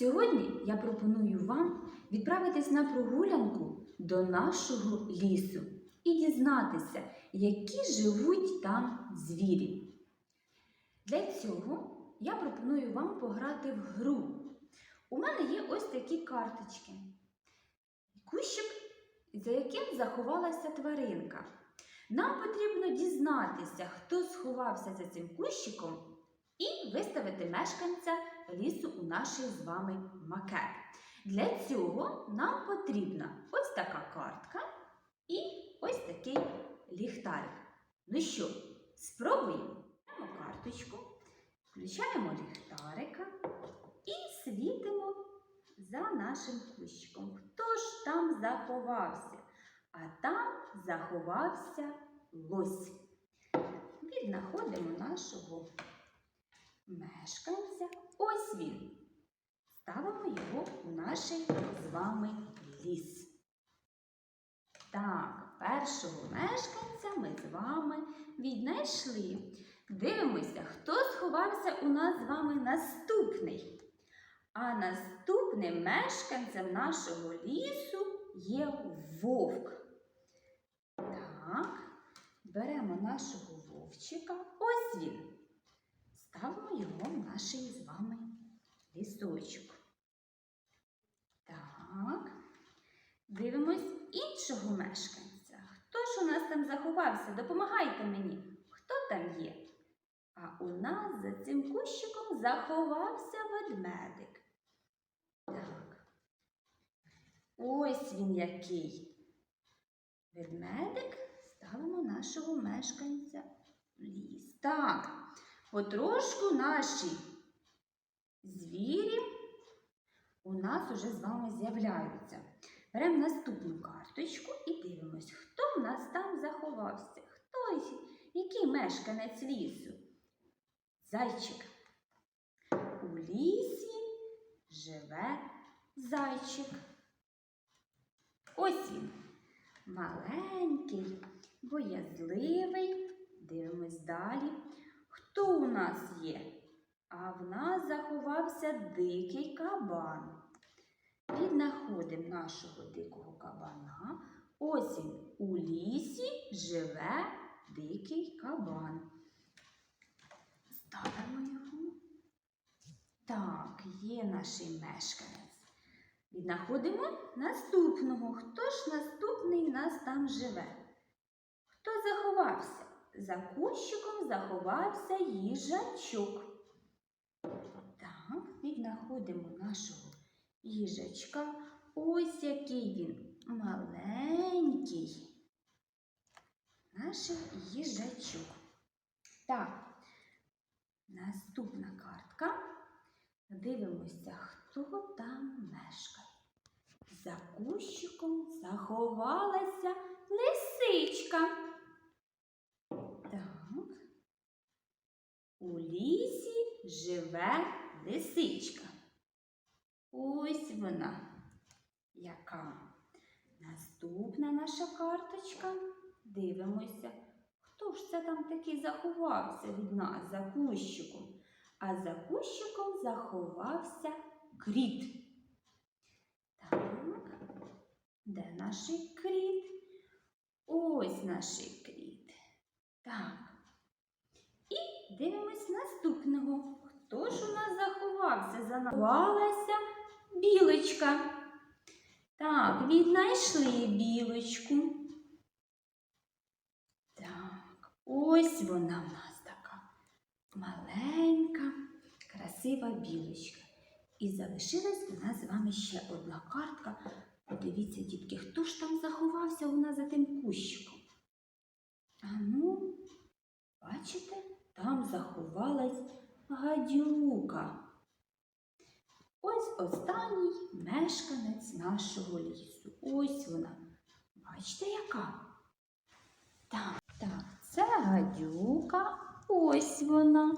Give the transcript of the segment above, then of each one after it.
Сьогодні я пропоную вам відправитись на прогулянку до нашого лісу і дізнатися, які живуть там звірі. Для цього я пропоную вам пограти в гру. У мене є ось такі карточки. Кущик, за яким заховалася тваринка. Нам потрібно дізнатися, хто сховався за цим кущиком, і виставити мешканця лісу у наш з вами макет. Для цього нам потрібна ось така картка і ось такий ліхтарик. Ну що, спробуємо? Беремо карточку, включаємо ліхтарика і світимо за нашим кущиком. Хто ж там заховався? А там заховався лось. Віднаходимо нашого мешканця. Ось він. Ставимо його у наш з вами ліс. Так, першого мешканця ми з вами віднайшли. Дивимося, хто сховався у нас з вами наступний. А наступним мешканцем нашого лісу є вовк. Так, беремо нашого вовчика. Ось він. Ставимо його в наш з вами лісочок. Так, дивимось іншого мешканця. Хто ж у нас там заховався? Допомагайте мені. Хто там є? А у нас за цим кущиком заховався ведмедик. Так. Ось він який. Ведмедик ставимо нашого мешканця в ліс. Так, потрошку наші звірі у нас уже з вами з'являються. Беремо наступну карточку і дивимось, хто в нас там заховався, хто, який мешканець лісу. Зайчик. У лісі живе зайчик. Ось він. Маленький, боязливий. Дивимось далі. Хто у нас є? А в нас заховався дикий кабан. Віднаходимо нашого дикого кабана. Ось він у лісі живе дикий кабан. Ставимо його. Так, є наш мешканець. Віднаходимо наступного. Хто ж наступний у нас там живе? Хто заховався? За кущиком заховався їжачок. Так, віднаходимо нашого їжачка. Ось який він маленький. Наш їжачок. Так. Наступна картка. Дивимося, хто там мешкає. За кущиком заховалася лисичка. Так. У лісі живе лисичка. Ось вона. Яка? Наступна наша карточка. Дивимося. Хто ж це там такий заховався від нас за кущиком? А за кущиком заховався кріт. Так, де наш кріт? Ось наш кріт. Так. Дивимось наступного. Хто ж у нас заховався? Заховалася білочка. Так, віднайшли білочку. Так, ось вона в нас така маленька, красива білочка. І залишилась у нас з вами ще одна картка. Подивіться, дітки, хто ж там заховався у нас за тим кущиком? А ну, бачите, там заховалась гадюка. Ось останній мешканець нашого лісу. Ось вона. Бачите, яка? Так, так, це гадюка. Ось вона.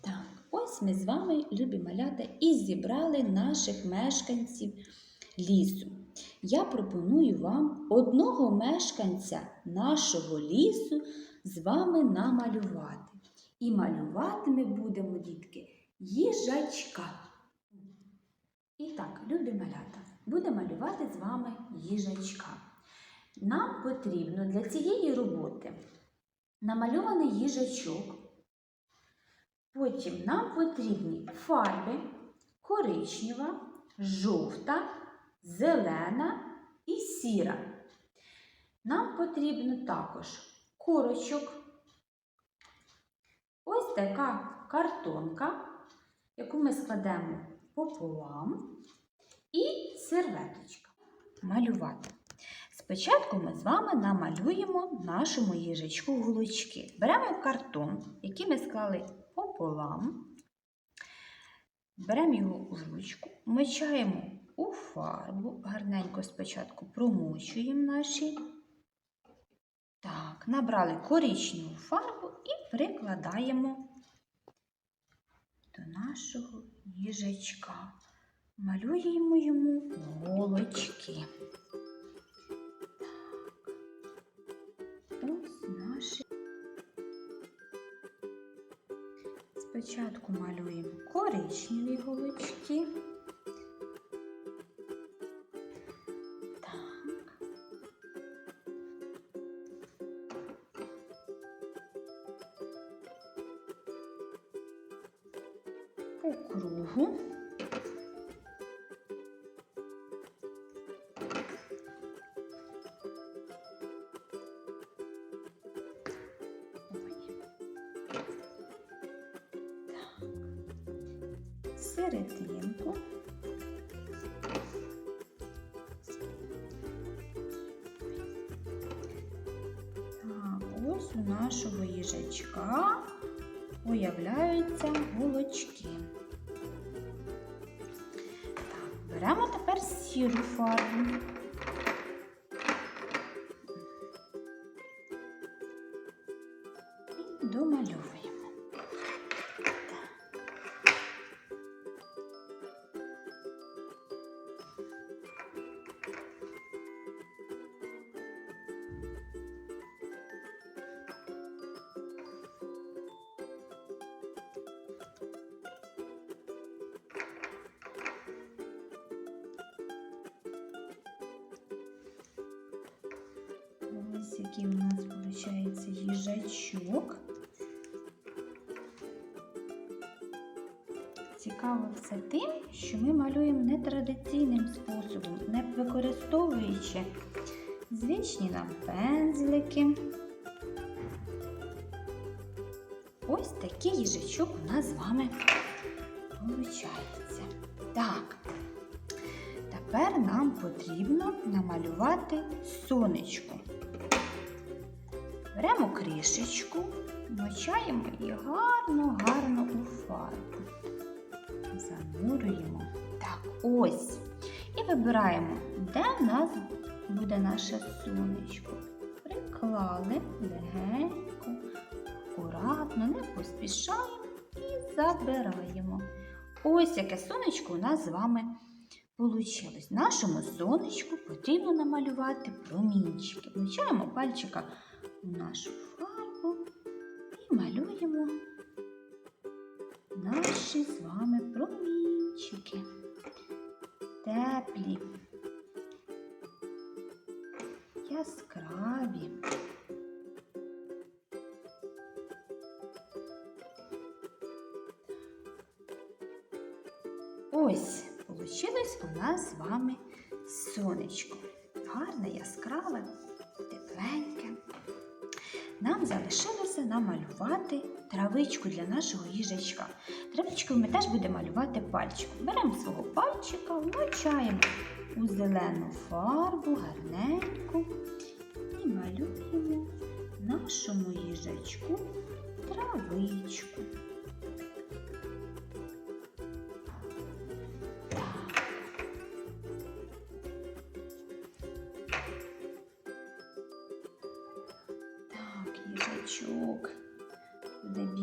Так, ось ми з вами, любі малята, і зібрали наших мешканців лісу. Я пропоную вам одного мешканця нашого лісу з вами намалювати. І малювати ми будемо, дітки, їжачка. І так, любі малята, будемо малювати з вами їжачка. Нам потрібно для цієї роботи намальований їжачок. Потім нам потрібні фарби коричнева, жовта, зелена і сіра. Нам потрібно також корочок. Ось така картонка, яку ми складемо пополам, і серветочка. Малювати. Спочатку ми з вами намалюємо нашому їжачку голочки. Беремо картон, який ми склали пополам. Беремо його у ручку, мочаємо у фарбу, гарненько спочатку промочуємо наші. Так, набрали коричневу фарбу і прикладаємо до нашого їжачка. Малюємо йому голочки. Ось наші. Спочатку малюємо коричневі голочки. По кругу. Серединку. Ось у нашого їжачка уявляються голочки. Сіру фарбу. І домальовуємо. Ось який у нас виходить їжачок. Цікаво все тим, що ми малюємо нетрадиційним способом, не використовуючи звичні нам пензлики. Ось такий їжачок у нас з вами виходить. Так, тепер нам потрібно намалювати сонечко. Беремо кришечку, мочаємо її гарно-гарно у фарбу. Занурюємо. Так, ось. І вибираємо, де в нас буде наше сонечко. Приклали легенько, акуратно, не поспішаємо і забираємо. Ось яке сонечко у нас з вами Получилось. Нашому сонечку потрібно намалювати промінчики. Влучаємо пальчика нашу фарбу і малюємо наші з вами промінчики. Теплі, яскраві. Ось, получилось у нас з вами сонечко. Гарне, яскраве, тепленьке. Нам залишилося намалювати травичку для нашого їжачка. Травичку ми теж будемо малювати пальчиком. Беремо свого пальчика, вмочаємо у зелену фарбу, гарненьку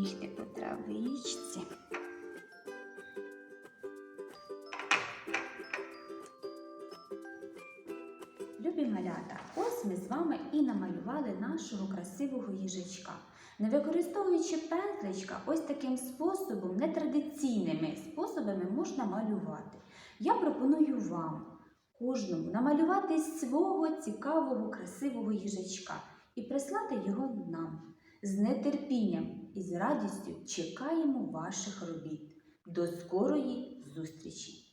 бігти по травичці. Любі малята, ось ми з вами і намалювали нашого красивого їжачка. Не використовуючи пензличка, ось таким способом, нетрадиційними способами можна малювати. Я пропоную вам кожному намалювати свого цікавого, красивого їжачка і прислати його нам. З нетерпінням і з радістю чекаємо ваших робіт. До скорої зустрічі!